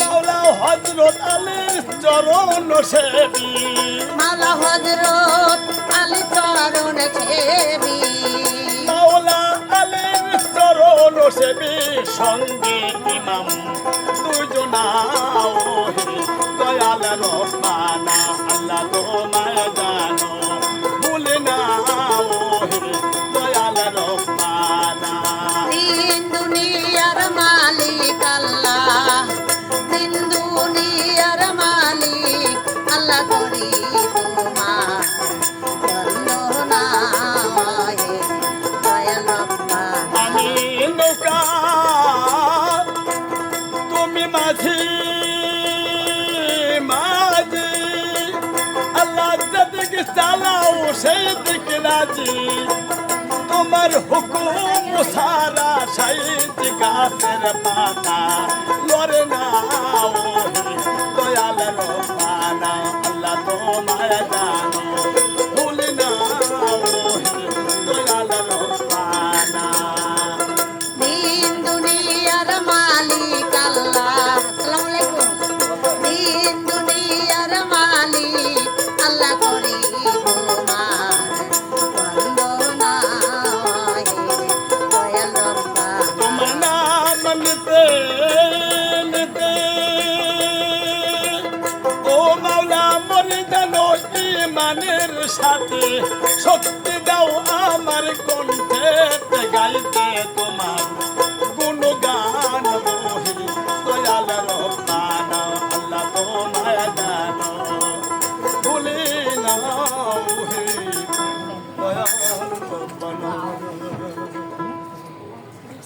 মাওলা হযরত আলীর চরণ সেবী। মালা হজরত আলী চরণ চরণ সেবী সঙ্গে ইমাম। দুজনাও দয়াল রব্বানা আল্লাহ তোমায় জানো। ভুলে না দয়াল রব্বানা দিন দুনিয়ার মালিক আল্লাহ, দিন দুনিয়ার মালিক, আল্লাহ করি তুমি মাঝি মাঝি, আল্লাহ যেদিকে চালাও সেই দিকে রাজি। তোমার হুকুম সারা সাইজ গাছের পাতা। লড়ে না দয়াল রব্বানা আল্লাহ তোমায় ইমানের সাথে শক্তি দাও আমার কণ্ঠে গাইতে তোমার গুণগান বহি দয়াল রব্বানা আল্লাহ তোমায় জানো ভুলে না হে দয়াল রব্বানা